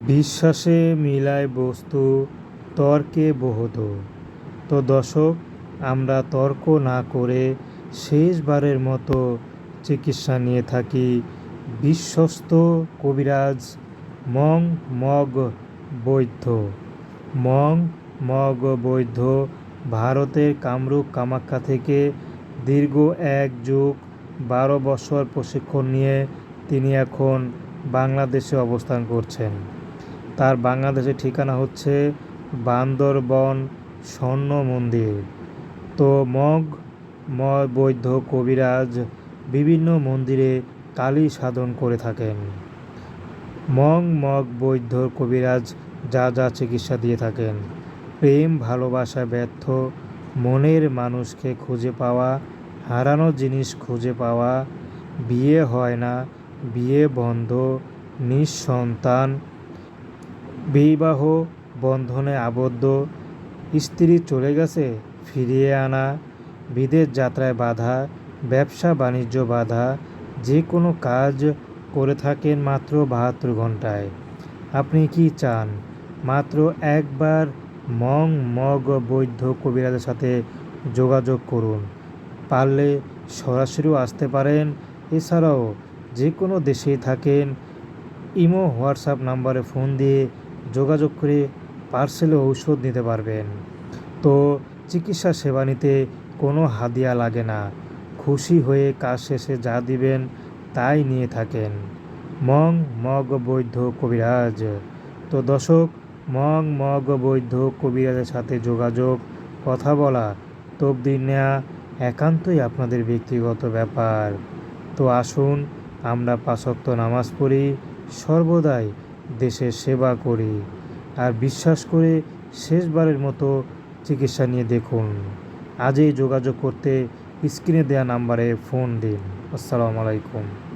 বিশ্বাসে মিলায় বস্তু, তর্কে বহুত তো দর্শক, আমরা তর্ক না করে শেষবারের মতো চিকিৎসা নিয়ে থাকি। বিশ্বস্ত কবিরাজ মং মগ বৈদ্য মং মগ বৈদ্য ভারতের কামরূপ কামাখ্যা থেকে দীর্ঘ এক যুগ, বারো বছর প্রশিক্ষণ নিয়ে তিনি এখন বাংলাদেশে অবস্থান করছেন। তার বাংলাদেশের ঠিকানা হচ্ছে বান্দরবন স্বর্ণ মন্দির। তো মগ বৈদ্য কবিরাজ বিভিন্ন মন্দিরে কালী সাধন করে থাকেন। মং মগ বৈদ্য কবিরাজ যা যা চিকিৎসা দিয়ে থাকেন। প্রেম, ভালোবাসা, ব্যর্থ, মনের মানুষকে খুঁজে পাওয়া, হারানো জিনিস খুঁজে পাওয়া, বিয়ে হয় না, বিয়ে বন্ধ, নিঃসন্তান বিবাহ বন্ধনে আবদ্ধ। স্ত্রী চলে গেছে, ফিরিয়ে আনা। বিদেশ যাত্রায় বাধা, ব্যবসা বাণিজ্য বাধা, যে কোনো কাজ করে থাকেন মাত্র বাহাত্তর ঘন্টায় আপনি কি চান? মাত্র একবার মং মগ বৈদ্য কবিরাজের সাথে যোগাযোগ করুন। পারলে সরাসরিও আসতে পারেন। এছাড়াও যে কোনো দেশেই থাকেন। ইমো হোয়াটসঅ্যাপ নাম্বারে ফোন দিয়ে যোগাযোগ করে পার্সেলে ঔষধ নিতে পারবেন। তো চিকিৎসা সেবা নিতে কোনো হাদিয়া লাগে না। খুশি হয়ে কাজ শেষে যা দিবেন তাই নিয়ে থাকেন। মং মগ বৈধ কবিরাজ। তো দর্শক, মং মগ বৈধ কবিরাজের সাথে যোগাযোগ, কথা বলা তবদির নেওয়া একান্তই আপনাদের ব্যক্তিগত ব্যাপার। তো আসুন, আমরা পাশক্ত নামাজ পড়ি, সর্বদাই দেশের সেবা করি আর বিশ্বাস করে শেষবারের মতো চিকিৎসা নিয়ে দেখুন। আজই যোগাযোগ করতে স্ক্রিনে দেওয়া নাম্বারে ফোন দিন। আসসালামু আলাইকুম।